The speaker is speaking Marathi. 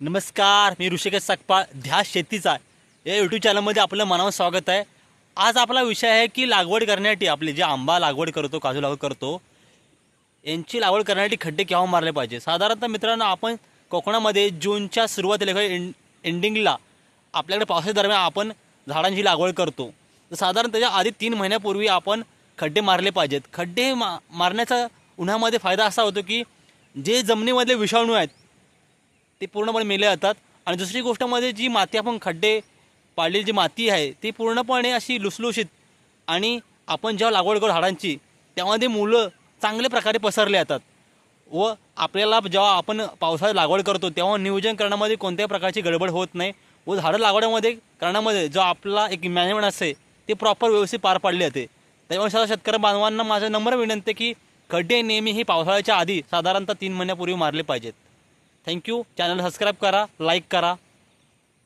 नमस्कार मी ऋषिकेश सकपाळ ध्यास शेतीचा या यूट्यूब चॅनलमध्ये आपलं मनावर स्वागत आहे. आज आपला विषय आहे की लागवड करण्यासाठी आपले जे आंबा लागवड करतो काजू लागवड करतो यांची लागवड करण्यासाठी खड्डे केव्हा मारले पाहिजे? साधारणतः मित्रांनो आपण कोकणामध्ये जूनच्या सुरुवातीला एंड एंडिंगला आपल्याकडे पावसादरम्यान दरम्यान आपण झाडांची लागवड करतो. तर साधारण त्याच्या आधी तीन महिन्यापूर्वी आपण खड्डे मारले पाहिजेत. खड्डे मा मारण्याचा उन्हामध्ये फायदा असा होतो की जे जमिनीमधले विषाणू आहेत ते पूर्णपणे मेले जातात. आणि दुसरी गोष्ट म्हणजे जी माती आपण खड्डे पाडलेली जी माती आहे ती पूर्णपणे अशी लुसलुशीत आणि आपण जेव्हा लागवड करू झाडांची त्यामध्ये मुलं चांगल्या प्रकारे पसरले जातात. व आपल्याला जेव्हा आपण पावसाळ्यात लागवड करतो तेव्हा नियोजन करण्यामध्ये कोणत्याही प्रकारची गडबड होत नाही. व झाडं लागवडामध्ये करण्यामध्ये जो आपला एक मॅनेजमेंट असते ते प्रॉपर व्यवस्थित पार पाडले जाते. त्यामुळे सर्व शेतकरी बांधवांना माझं नंबर विनंती की खड्डे नेहमी ही पावसाळ्याच्या आधी साधारणतः तीन महिन्यापूर्वी मारले पाहिजेत. Thank you. चॅनल सबस्क्राईब करा लाईक करा.